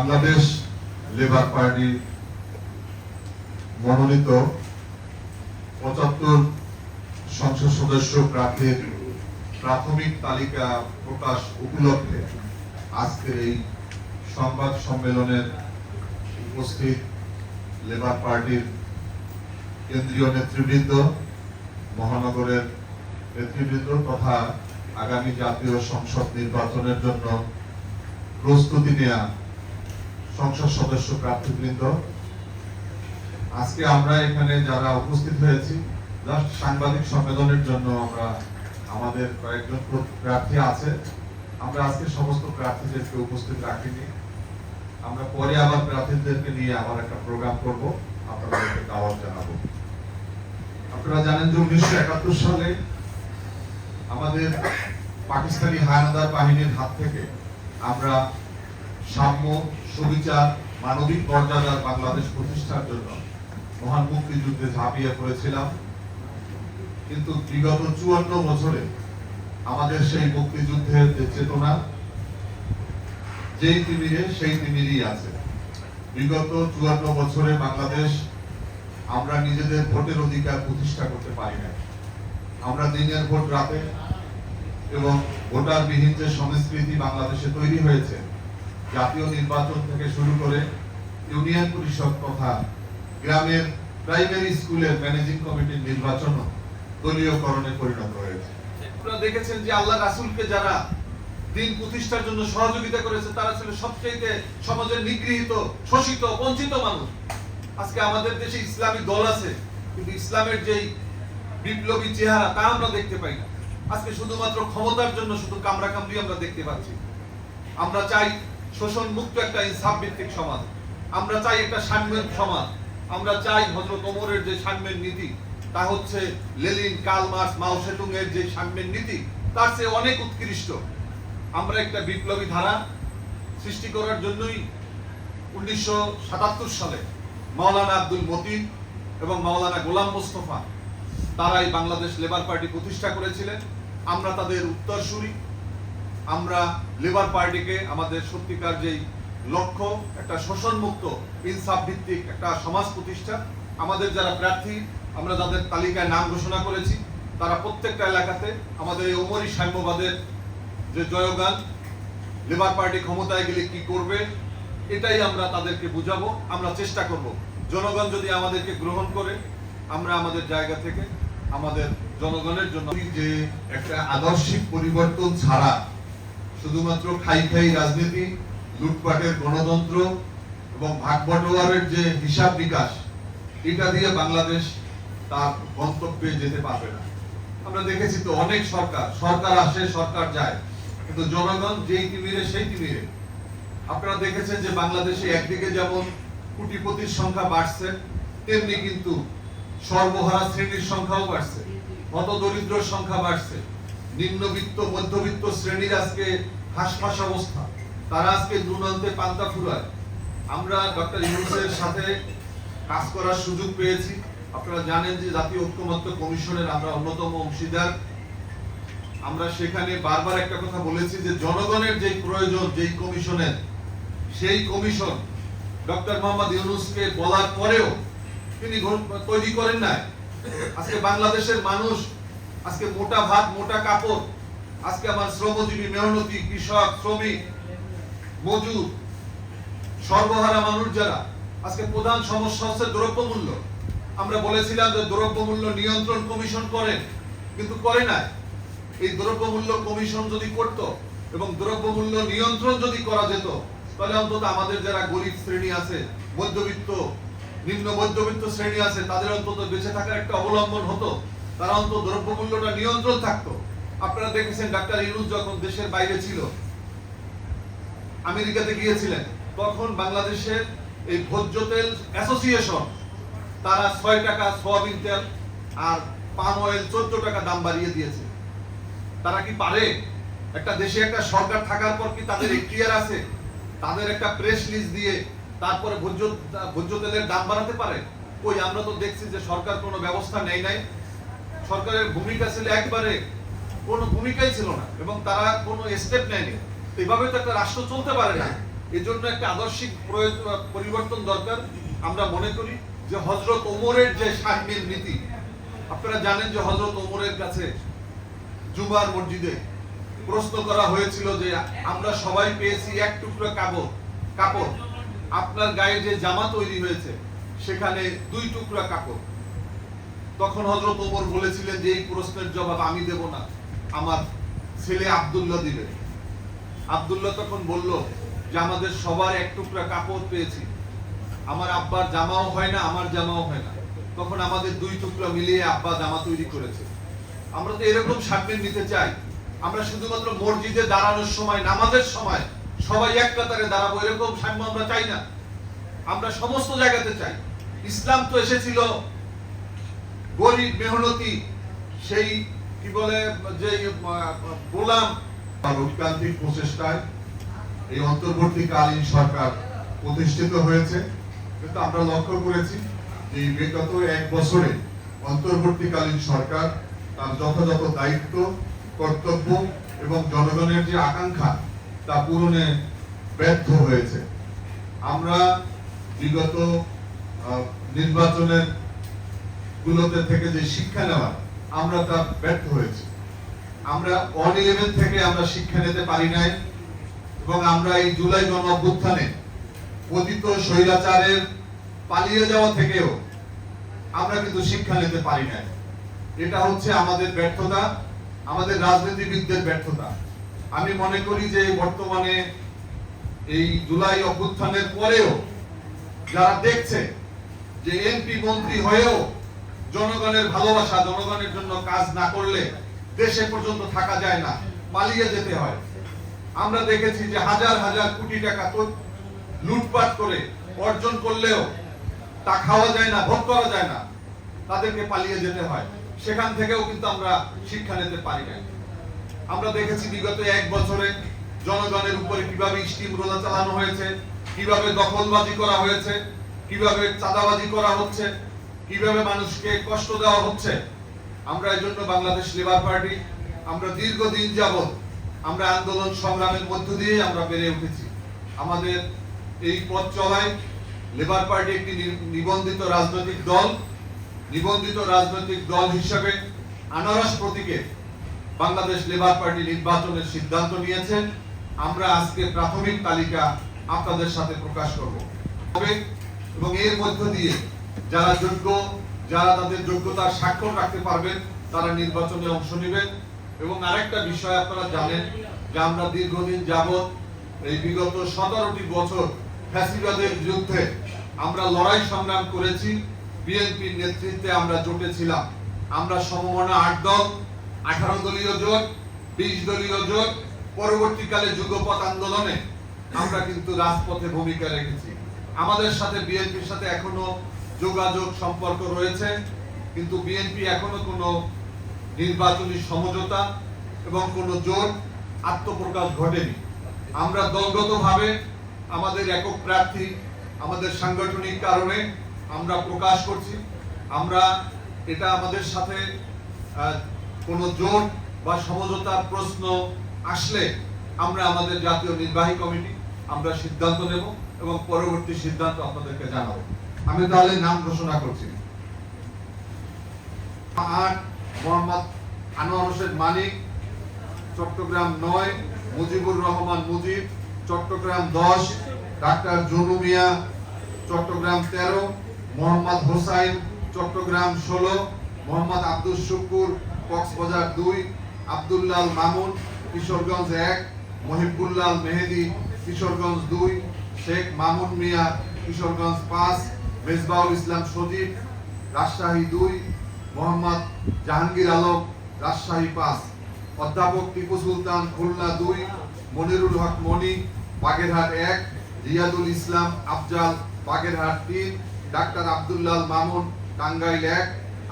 Bangladesh labour party মনোনীত পঁচাত্তর সংসদ সদস্য প্রার্থীর প্রাথমিক তালিকা প্রকাশ উপলক্ষে আজকের এই সংবাদ সম্মেলনের উপস্থিত লেবার পার্টির কেন্দ্রীয় নেতৃবৃন্দ, মহানগরের নেতৃবৃন্দ তথা আগামী জাতীয় সংসদ নির্বাচনের জন্য প্রস্তুতি নেওয়া সংসদ সদস্য প্রার্থীবৃন্দ, আজকে আমরা এখানে যারা উপস্থিত হয়েছি, জাস্ট সাংবাদিক সম্মেলনের জন্য আমরা আমাদের কয়েকজন প্রার্থী আছে। আমরা আজকে সমস্ত প্রার্থীদেরকে উপস্থিত রাখিনি। আমরা পরে আবার প্রার্থীদেরকে নিয়ে আবার একটা প্রোগ্রাম করব। আপনাদেরকে দাওয়াত জানাব। আপনারা জানেন যে উনিশশো একাত্তর সালে আমাদের পাকিস্তানি হায়নাদার বাহিনীর হাত থেকে আমরা সাম্য, সুবিচার, মানবিক মর্যাদার বাংলাদেশ প্রতিষ্ঠার জন্য মহান মুক্তিযুদ্ধে ঝাঁপিয়ে পড়েছিলাম। কিন্তু বিগত চুয়ান্ন বছরে আমাদের সেই মুক্তিযুদ্ধের যে চেতনা, যেই তিমিরে, সেই তিমিরই আছে। বিগত চুয়ান্ন বছরে বাংলাদেশ আমরা নিজেদের ভোটের অধিকার প্রতিষ্ঠা করতে পারি না আমরা দিনের ভোট রাতে এবং ভোটার বিহীন যে সংস্কৃতি বাংলাদেশে তৈরি হয়েছে জাতীয় নির্বাচন থেকে শুরু করে ইউনিয়ন পরিষদ তথা গ্রামের প্রাইমারি স্কুলের ম্যানেজিং কমিটির নির্বাচন দলীয়করণে পরিণত হয়েছে। আপনারা দেখেছেন যে আল্লাহ রাসূলকে যারা দিন প্রতিষ্ঠার জন্য সহযোগিতা করেছে, তারা ছিল সবচেয়ে সমাজের নিগৃহীত, শোষিত, বঞ্চিত মানুষ। আজকে আমাদের দেশে ইসলামী দল আছে, কিন্তু ইসলামের যেই বিপ্লবী চেহারা তা আমরা দেখতে পাই না। আজকে শুধুমাত্র ক্ষমতার জন্য শুধু কামরা কামড়ি আমরা দেখতে পাচ্ছি। আমরা চাই শোষণ মুক্ত একটা ইনসাফ ভিত্তিক সমাজ। আমরা চাই একটা সাম্যের সমাজ। আমরা চাই হজরত ওমরের যে সাম্যের নীতি, তা হচ্ছে Lenin Karl Marx Mao Zedong এর যে সাম্যের নীতি, তার চেয়ে অনেক উৎকৃষ্ট। আমরা একটা বিপ্লবী ধারা সৃষ্টি করার জন্যই উনিশশো সাতাত্তর সালে মাওলানা আব্দুল মতিন এবং মাওলানা গোলাম মোস্তফা তারাই বাংলাদেশ লেবার পার্টি প্রতিষ্ঠা করেছিলেন। আমরা তাদের উত্তরসূরি আমরা লেবার পার্টিকে আমাদের সত্যিকার যেই লক্ষ্য, একটা শোষণ মুক্ত ইনসাফ ভিত্তিক একটা সমাজ প্রতিষ্ঠা, আমাদের যারা প্রার্থী, আমরা যাদের তালিকায় নাম ঘোষণা করেছি, তারা প্রত্যেকটা এলাকাতে আমাদের এই ওমরি সাম্যবাদের যে জয়গান লেবার পার্টি ক্ষমতায় গেলে কি করবে, এটাই আমরা তাদেরকে বুঝাবো, আমরা চেষ্টা করব। জনগণ যদি আমাদেরকে গ্রহণ করে, আমরা আমাদের জায়গা থেকে আমাদের জনগণের জন্য যে একটা আদর্শিক পরিবর্তন ছাড়া শুধুমাত্র খাই খাই রাজনীতি, লুটপাটের গণতন্ত্র এবং ভাগ বটোয়ারের যে হিসাব বিকাশ, এটা দিয়ে বাংলাদেশ তার গন্তব্যে যেতে পারবে না। আমরা দেখেছি তো অনেক সরকার সরকার আসে, সরকার যায়, কিন্তু জনগণ যেই তিমিরে, সেই তিমিরে। আপনারা দেখেছেন যে বাংলাদেশে একদিকে যেমন কোটিপতির সংখ্যা বাড়ছে, তেমনি কিন্তু সর্বহারা শ্রেণির সংখ্যাও বাড়ছে। হত দরিদ্র সংখ্যা বাড়ছে। নিম্নবিত্ত, মধ্যবিত্ত শ্রেণির আজকে হাসপাস অবস্থা। তারা আজকে দুনন্তে পান্তা ফুরায়। আমরা ডক্টর ইউনুসের সাথে কাজ করার সুযোগ পেয়েছি। আপনারা জানেন যে জাতীয় ঐক্যমত্য কমিশনের আমরা অন্যতম অংশীদার। আমরা সেখানে বারবার একটা কথা বলেছি যে জনগণের যেই প্রয়োজন, যেই কমিশনের, সেই কমিশন ডক্টর মোহাম্মদ ইউনুসকে বলার পরেও তিনি তৈরি করেন নাই। আজকে বাংলাদেশের মানুষ আজকে মোটা ভাত, মোটা কাপড়, আজকে আমার শ্রমজীবী, মেহনতি, কৃষক, শ্রমিক, মজুর, সর্বহারা মানুষ যারা, আজকে প্রধান সমস্যা হচ্ছে দ্রব্যমূল্য। আমরা বলেছিলাম যে দ্রব্যমূল্য নিয়ন্ত্রণ কমিশন করেন কিন্তু করে নাই। এই দ্রব্যমূল্য কমিশন যদি করত এবং দ্রব্যমূল্য নিয়ন্ত্রণ যদি করা যেত, তাহলে অন্তত আমাদের যারা গরিব শ্রেণি আছে, মধ্যবিত্ত, নিম্ন মধ্যবিত্ত শ্রেণি আছে, তাদের অন্তত বেঁচে থাকার একটা অবলম্বন হতো। তারা অন্তত দ্রব্যমূল্যটা নিয়ন্ত্রণ থাকতো। আপনারা দেখেছেন ডাক্তার যখন দেশের বাইরে ছিল, আমেরিকাতে গিয়েছিলেন, তখন বাংলাদেশের এই ভোজ্য তেল অ্যাসোসিয়েশন, তারা ছয় টাকা সোয়াবিন তেল আর পাম অয়েল চোদ্দ টাকা দাম বাড়িয়ে দিয়েছে। তারা কি পারে? একটা দেশে একটা সরকার থাকার পর কি তাদের এখতিয়ার আছে? তাদের একটা প্রেস লিস্ট দিয়ে তারপরে ভোজ্য ভোজ্য তেলের দাম বাড়াতে পারে? কই, আমরা তো দেখছি যে সরকার কোনো ব্যবস্থা নেই নাই। সরকারের ভূমিকা ছিল একবারে কোনো ভূমিকাই ছিল না এবং তারা কোনো স্টেপ নেয়নি। এভাবে তো একটা রাষ্ট্র চলতে পারে না। এজন্য একটা আদর্শিক পরিবর্তন দরকার। আমরা মনে করি যে হজরত ওমরের যে সাহমের নীতি, আপনারা জানেন যে হজরত ওমরের কাছে জুমার মসজিদে প্রশ্ন করা হয়েছিল যে আমরা সবাই পেয়েছি এক টুকরো কাপড় কাপড়। আপনার গায়ে যে জামা তৈরি হয়েছে, সেখানে দুই টুকরা কাপড়। তখন হজরত ওমর বলেছিলেন যে এই প্রশ্নের জবাব আমি দেব না, আমার ছেলে আব্দুল্লাহ দিবে। আব্দুল্লাহ তখন বলল যে, আমাদের সবার এক টুকরা কাপড় পেয়েছি। আমার আব্বার জামাও হয় না, আমার জামাও হয় না। তখন আমাদের দুই টুকরা মিলিয়ে আব্বা জামা তৈরি করেছে। আমরা তো এরকম সামনে নিতে চাই। আমরা শুধুমাত্র মসজিদে দাঁড়ানোর সময়, নামাজের সময় সবাই এক কাতারে দাঁড়াবো, এরকম সাম্য আমরা চাই না। আমরা সমস্ত জায়গাতে চাই। ইসলাম তো এসেছিল গরিব মেহনতি, সেই কি বলে, যে গোলাম আর প্রচেষ্টায় এই অন্তর্বর্তীকালীন সরকার প্রতিষ্ঠিত হয়েছে। কিন্তু আমরা লক্ষ্য করেছি যে বিগত এক বছরে অন্তর্বর্তীকালীন সরকার তার যথাযথ দায়িত্ব, কর্তব্য এবং জনগণের যে আকাঙ্ক্ষা, তা পূরণে ব্যর্থ হয়েছে। আমরা বিগত নির্বাচনের গুলোতে থেকে যে শিক্ষা নেওয়া, আমরা তা ব্যর্থ হয়েছি। আমরা ওয়ান ইলেভেন থেকে আমরা শিক্ষা নিতে পারি নাই এবং আমরা এই জুলাই গণ অভ্যুত্থানে পতিত স্বৈরাচারের পালিয়ে যাওয়া থেকেও আমরা কিন্তু শিক্ষা নিতে পারি নাই। এটা হচ্ছে আমাদের ব্যর্থতা, আমাদের রাজনীতিবিদদের ব্যর্থতা। আমি মনে করি যে বর্তমানে এই জুলাই অভ্যুত্থানের পরেও যারা দেখছে যে এমপি মন্ত্রী হয়েও জনগণের ভালোবাসা, জনগণের জন্য কাজ না করলে দেশে পর্যন্ত থাকা যায় না, পালিয়ে যেতে হয়। আমরা দেখেছি যে হাজার হাজার কোটি টাকা লুটপাট করে অর্জন করলেও তা খাওয়া যায় না, ভোগ করা যায় না, তাদেরকে পালিয়ে যেতে হয়। সেখান থেকেও কিন্তু আমরা শিক্ষা নিতে পারি না আমরা দেখেছি বিগত এক বছরে জনগণের উপরে কীভাবে স্টিম রোলা চালানো হয়েছে, কীভাবে দখলবাজি করা হয়েছে, কীভাবে চাঁদাবাজি করা হচ্ছে কীভাবে মানুষকে কষ্ট দেওয়া হচ্ছে? আমরা এই জন্য বাংলাদেশ লেবার পার্টি আমরা দীর্ঘদিন যাবৎ আমরা আন্দোলন সংগ্রামের মধ্য দিয়ে আমরা বেড়ে উঠেছি। আমাদের এই পথ চলায় লেবার পার্টি একটি নিবন্ধিত রাজনৈতিক দল, নিবন্ধিত রাজনৈতিক দল হিসেবে আনারস প্রতীকে বাংলাদেশ লেবার পার্টি নির্বাচনের সিদ্ধান্ত নিয়েছেন আমরা আজকে প্রাথমিক তালিকা আপনাদের সাথে প্রকাশ করব। এবং এর মধ্য দিয়ে যারা যোগ্য, যারা তাদের যোগ্যতার স্বাক্ষর রাখতে পারবেন, তারা নির্বাচনে অংশ নেবেন। এবং আরেকটা বিষয় আপনারা জানেন, যে আমরা দীর্ঘদিন যাবৎ এই বিগত সতেরোটি বছর ফ্যাসিবাদের বিরুদ্ধে আমরা লড়াই সংগ্রাম করেছি, বিএনপির নেতৃত্বে আমরা জোটে ছিলাম। আমরা সমমনা আট দল, আঠারো দলীয় জোট, বিশ দলীয় জোট, পরবর্তীকালে যুগপথ আন্দোলনে আমরা কিন্তু রাজপথে ভূমিকা রেখেছি। আমাদের সাথে বিএনপির সাথে এখনও যোগাযোগ সম্পর্ক রয়েছে, কিন্তু বিএনপি এখনও কোনো নির্বাচনী সমঝোতা এবং কোনো জোট আত্মপ্রকাশ ঘটেনি। আমরা দলগতভাবে আমাদের একক প্রার্থী, আমাদের সাংগঠনিক কারণে আমরা প্রকাশ করছি। আমরা এটা আমাদের সাথে কোনো জোট বা সমঝোতার প্রশ্ন আসলে আমরা আমাদের জাতীয় নির্বাহী কমিটি, আমরা সিদ্ধান্ত নেব এবং পরবর্তী সিদ্ধান্ত আপনাদেরকে জানাব। আমি তাহলে নাম ঘোষণা করছি। আট, মোহাম্মদ আনোয়ার হোসেন মানিক, চট্টগ্রাম নয়, মুজিবুর রহমান মুজিব, চট্টগ্রাম দশ, ডাক্তার জুনু মিয়া, চট্টগ্রাম তেরো, মোহাম্মদ হোসাইন, চট্টগ্রাম ষোলো, মোহাম্মদ আব্দুল শুকুর, কক্সবাজার দুই, আব্দুল্লাল মামুন, কিশোরগঞ্জ এক, মহিবুল্লাল মেহেদি, কিশোরগঞ্জ দুই, শেখ মামুন মিয়া, কিশোরগঞ্জ পাঁচ মেজবাউল ইসলাম সজীব রাজশাহী দুই, মোহাম্মদ জাহাঙ্গীর আলম, রাজশাহী পাঁচ। অধ্যাপক টিপু সুলতান, খুলনা দুই, মনিরুল হক মনি বাগেরহাট এক, রিয়াদুল ইসলাম আফজাল, বাগেরহাট তিন, ডাক্তার আব্দুল্লাল মামুন, টাঙ্গাইল এক,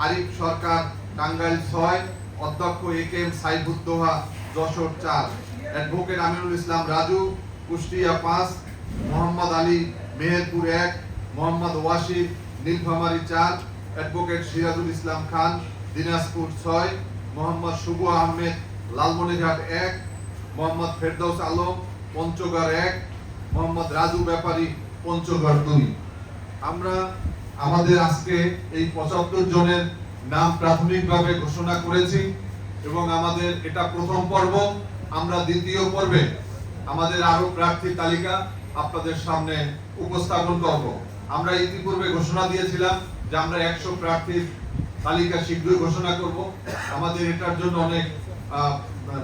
আরিফ সরকার, টাঙ্গাইল ছয়, অধ্যক্ষ এ কে এম সাইফুদ্দোহা যশোর চার। অ্যাডভোকেট আমিনুল ইসলাম রাজু, কুষ্টিয়া পাঁচ, মোহাম্মদ আলী মেহেরপুর এক মোহাম্মদ ওয়াসিফ, নীলফামারী চার অ্যাডভোকেট সিরাজুল ইসলাম খান, দিনাজপুর ছয়, মোহাম্মদ শুভ আহমেদ, লালমনিরহাট এক, মোহাম্মদ ফেরদৌস আলম, পঞ্চগড় এক, মোহাম্মদ রাজু ব্যাপারী, পঞ্চগড় দুই। আমরা আমাদের আজকে এই পঁচাত্তর জনের নাম প্রাথমিকভাবে ঘোষণা করেছি এবং আমাদের এটা প্রথম পর্ব, আমরা দ্বিতীয় পর্বে আমাদের আরও প্রার্থী তালিকা আপনাদের সামনে উপস্থাপন করব। আমরা ইতিপূর্বে ঘোষণা দিয়েছিলাম যে আমরা একশো প্রার্থীর তালিকা শীঘ্রই ঘোষণা করব। আমাদের এটার জন্য অনেক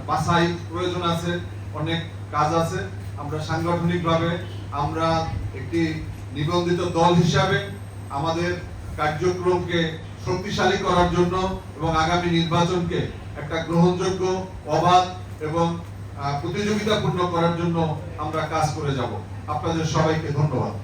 বাছাই প্রয়োজন আছে, অনেক কাজ আছে। আমরা সাংগঠনিকভাবে আমরা একটি নিবন্ধিত দল হিসাবে আমাদের কার্যক্রমকে শক্তিশালী করার জন্য এবং আগামী নির্বাচনকে একটা গ্রহণযোগ্য, অবাধ এবং প্রতিযোগিতাপূর্ণ করার জন্য আমরা কাজ করে যাব। আপনাদের সবাইকে ধন্যবাদ।